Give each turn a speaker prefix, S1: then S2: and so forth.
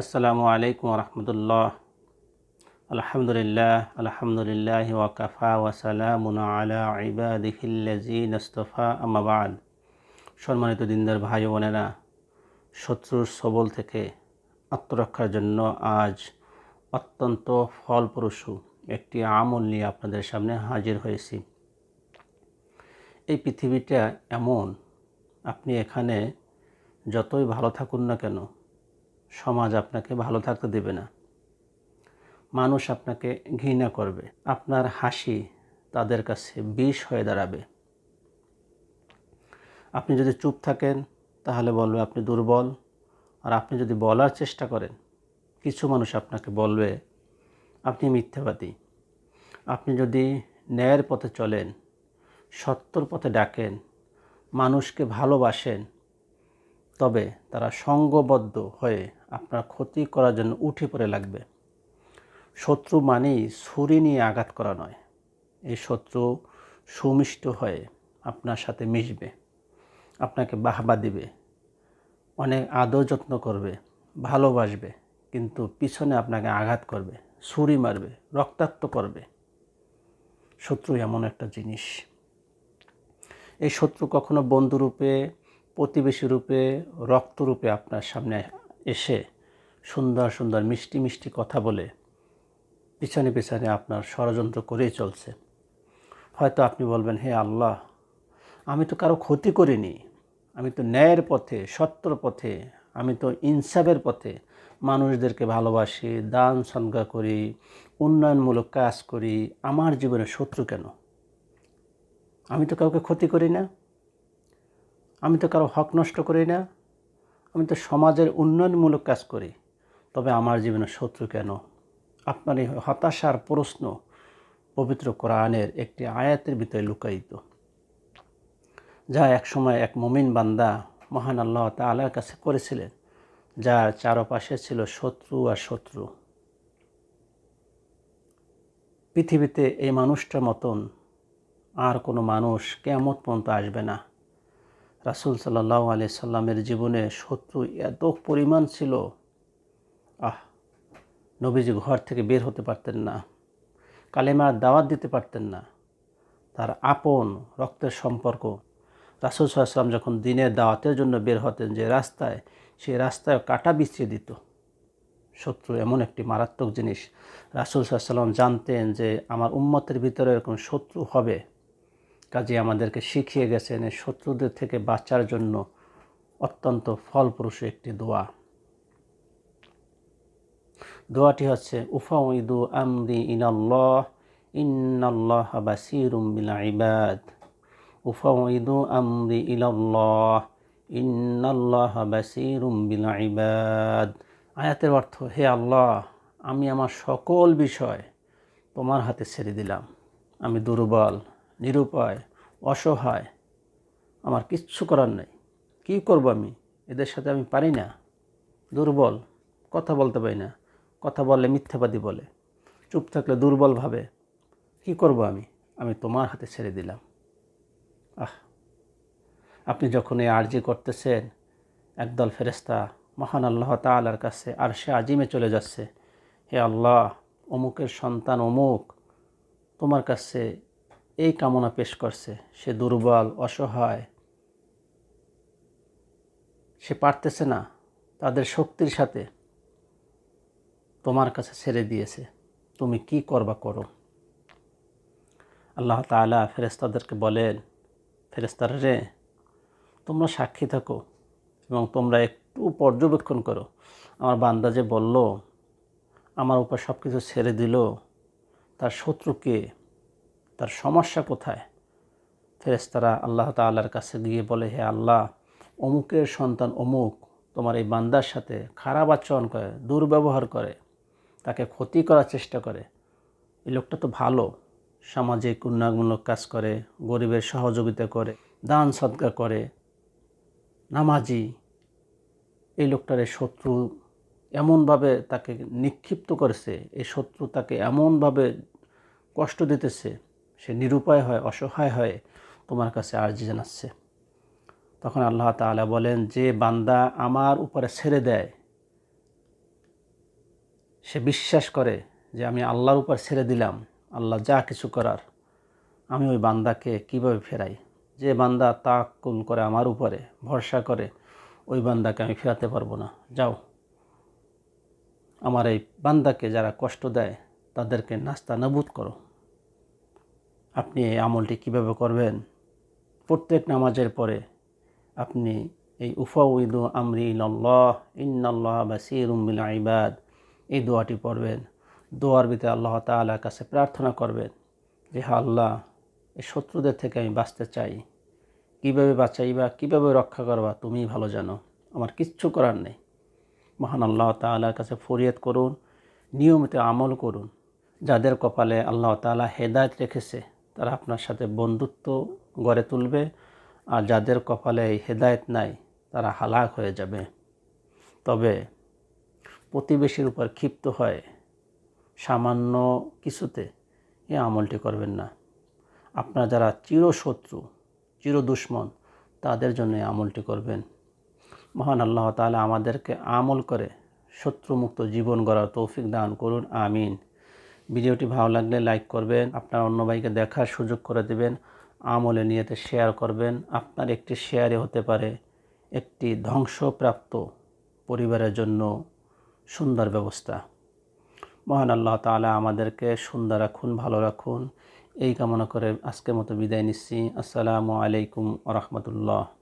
S1: আসসালামু আলাইকুম রহমতুল্লাহ। আলহামদুলিল্লাহ আলহামদুলিল্লাহ ওয়াকাফা ওয়াসালামুন আলা ইবাদিহিল্লাজিন ইস্তফা আমাবাদ সম্মানিত দিনদার ভাই বোনেরা, শত্রুর সবল থেকে আত্মরক্ষার জন্য আজ অত্যন্ত ফলপ্রসূ একটি আমল নিয়ে আপনাদের সামনে হাজির হয়েছি। এই পৃথিবীটা এমন, আপনি এখানে যতই ভালো থাকুন না কেন সমাজ আপনাকে ভালো থাকতে দেবে না। মানুষ আপনাকে ঘৃণা করবে। আপনার হাসি তাদের কাছে বিষ হয়ে দাঁড়াবে। আপনি যদি চুপ থাকেন, তাহলে বলবে আপনি দুর্বল। আর আপনি যদি বলার চেষ্টা করেন, কিছু মানুষ আপনাকে বলবে, আপনি মিথ্যাবাদী। আপনি যদি ন্যায়ের পথে চলেন, সত্যর পথে ডাকেন, মানুষকে ভালোবাসেন, তবে তারা সঙ্গবদ্ধ হয়ে আপনার ক্ষতি করার জন্য উঠে পড়ে লাগবে। শত্রু মানেই ছুরি নিয়ে আঘাত করা নয়। এই শত্রু সুমিষ্ট হয়ে আপনার সাথে মিশবে, আপনাকে বাহবা দিবে, অনেক আদর যত্ন করবে, ভালোবাসবে, কিন্তু পিছনে আপনাকে আঘাত করবে, ছুরি মারবে, রক্তাক্ত করবে। শত্রু এমন একটা জিনিস। এই শত্রু কখনো বন্ধুরূপে, প্রতিবেশী রূপে, রক্তরূপে আপনার সামনে এসে সুন্দর সুন্দর মিষ্টি মিষ্টি কথা বলে পিছনে পিছনে আপনার ষড়যন্ত্র করেই চলছে। হয়তো আপনি বলবেন, হে আল্লাহ, আমি তো কারও ক্ষতি করিনি। আমি তো ন্যায়ের পথে, সত্যর পথে, আমি তো ইনসাফের পথে, মানুষদেরকে ভালোবাসি, দান সঙ্গা করি, উন্নয়নমূলক কাজ করি, আমার জীবনে শত্রু কেন? আমি তো কাউকে ক্ষতি করি না। আমি তো কারও হক নষ্ট করি না। আমি তো সমাজের উন্নয়নমূলক কাজ করি, তবে আমার জীবনে শত্রু কেন? আপনার এই হতাশার প্রশ্ন পবিত্র কোরআনের একটি আয়াতের ভিতরে লুকায়িত, যা একসময় এক মমিন বান্দা মহান আল্লাহ তালার কাছে করেছিলেন, যার চারপাশে ছিল শত্রু আর শত্রু। পৃথিবীতে এই মানুষটার মতন আর কোনো মানুষ কেমত পর্যন্ত আসবে না। রাসুল সাল্লাহ আলি সাল্লামের জীবনে শত্রু এত পরিমাণ ছিল। আহ, নবীজি ঘর থেকে বের হতে পারতেন না, কালেমার দাওয়াত দিতে পারতেন না। তার আপন রক্তের সম্পর্ক। রাসুল সাল্লাম যখন দিনের দাওয়াতের জন্য বের হতেন যে রাস্তায় সেই রাস্তায় কাটা বিছিয়ে দিত। শত্রু এমন একটি মারাত্মক জিনিস। রাসুল সাল্লাম জানতেন যে আমার উম্মতের ভিতরে এরকম শত্রু হবে। কাজে আমাদেরকে শিখিয়ে গেছেন শত্রুদের থেকে বাঁচার জন্য অত্যন্ত ফলপ্রসূ একটি দোয়া। দোয়াটি হচ্ছে উফা ইদু আমদি ইনাল্লাহ, ইন্নাল্লাহ বাসিরুম বিল ইবাদ। উফা ইদু আমদি ইলাল্লাহ, ইন্নাল্লাহ বাসিরুম বিল ইবাদ। আয়াতের অর্থ, হে আল্লাহ, আমি আমার সকল বিষয় তোমার হাতে ছেড়ে দিলাম। আমি দুর্বল নিরুপায়, অসহায়, আমার কিচ্ছু করার নেই। কী করব আমি? এদের সাথে আমি পারি না। দুর্বল, কথা বলতে পারি না। কথা বললে মিথ্যাবাদী বলে। চুপ থাকলে দুর্বল ভাবে। কী করব আমি? আমি তোমার হাতে ছেড়ে দিলাম। আহ! আপনি যখন এই আর্জি করতেছেন, একদল ফেরেস্তা মহান আল্লাহ তালার কাছে আর সে আজিমে চলে যাচ্ছে। হে আল্লাহ, অমুকের সন্তান অমুক। তোমার কাছে এই কামনা পেশ করছে। সে দুর্বল, অসহায়। সে পারতেছে না তাদের শক্তির সাথে। তোমার কাছে ছেড়ে দিয়েছে। তুমি কি করবা করো? আল্লাহ তালা ফেরেস্তাদেরকে বলেন ফেরেস্তারা রে, তোমরা সাক্ষী থাকো এবং তোমরা একটু পর্যবেক্ষণ করো। আমার বান্দা যে বলল, আমার উপর সব কিছু ছেড়ে দিল, তার শত্রুকে তার সমস্যা কোথায়? ফেরেস্তারা আল্লাহ তাল্লার কাছে গিয়ে বলে, হে আল্লাহ, অমুকের সন্তান অমুক, তোমার এই বান্দার সাথে খারাপ আচরণ করে, দুর্ব্যবহার করে, তাকে ক্ষতি করার চেষ্টা করে। এই লোকটা তো ভালো, সামাজিক উন্নয়নমূলক কাজ করে, গরিবের সহযোগিতা করে, দান সদ্গা করে, নামাজি। এই লোকটার এই শত্রু এমনভাবে তাকে নিক্ষিপ্ত করেছে, এই শত্রু তাকে এমনভাবে কষ্ট দিতেছে সে নিরুপায় হয়, অসহায় হয়ে তোমার কাছে আর্জি জানাচ্ছে। তখন আল্লাহ তাআলা বলেন, যে বান্দা আমার উপরে ছেড়ে দেয়, সে বিশ্বাস করে যে আমি আল্লাহর উপর ছেড়ে দিলাম, আল্লাহ যা কিছু করার, আমি ওই বান্দাকে কীভাবে ফেরাই? যে বান্দা তাকুল করে আমার উপরে, ভরসা করে, ওই বান্দাকে আমি ফেরাতে পারব না। যাও, আমার এই বান্দাকে যারা কষ্ট দেয়, তাদেরকে নাস্তা নাবুদ করো। আপনি এই আমলটি কীভাবে করবেন? প্রত্যেক নামাজের পরে আপনি এই উফাউদু আমরি ইল্লাহ ইন্নাল্লাহ বাসিরুম বিল ইবাদ, এই দোয়াটি পড়বেন। দোয়ার ভিতরে আল্লাহ তাআলার কাছে প্রার্থনা করবেন যে, হা আল্লাহ, এই শত্রুদের থেকে আমি বাঁচতে চাই। কীভাবে বাঁচাইবা, কীভাবে রক্ষা করবা তুমিই ভালো জানো। আমার কিচ্ছু করার নেই। মহান আল্লাহ তাআলার কাছে ফরিয়াদ করুন, নিয়মিত আমল করুন। যাদের কপালে আল্লাহ তাআলা হেদায়ত রেখেছে তারা আপনার সাথে বন্ধুত্ব গড়ে তুলবে আর যাদের কপালে এই হেদায়ত নাই, তারা হালাক হয়ে যাবে। তবে প্রতিবেশীর উপর ক্ষিপ্ত হয় সামান্য কিছুতে এ আমলটি করবেন না। আপনার যারা চিরশত্রু চির দুশ্মন তাদের জন্য আমলটি করবেন। মহান আল্লাহ তাআলা আমাদেরকে আমল করে শত্রুমুক্ত জীবন গড়ার তৌফিক দান করুন, আমিন। ভিডিওটি ভালো লাগলে লাইক করবেন, আপনার অন্য ভাইকে দেখার সুযোগ করে দেবেন, আমলে নিয়েতে শেয়ার করবেন। আপনার একটি শেয়ারে হতে পারে, একটি ধ্বংসপ্রাপ্ত পরিবারের জন্য সুন্দর ব্যবস্থা। মহান আল্লাহ তাআলা আমাদেরকে সুন্দর রাখুন, ভালো রাখুন। এই কামনা করে আজকের মতো বিদায় নিচ্ছি। আসসালামু আলাইকুম রহমতুল্লাহ।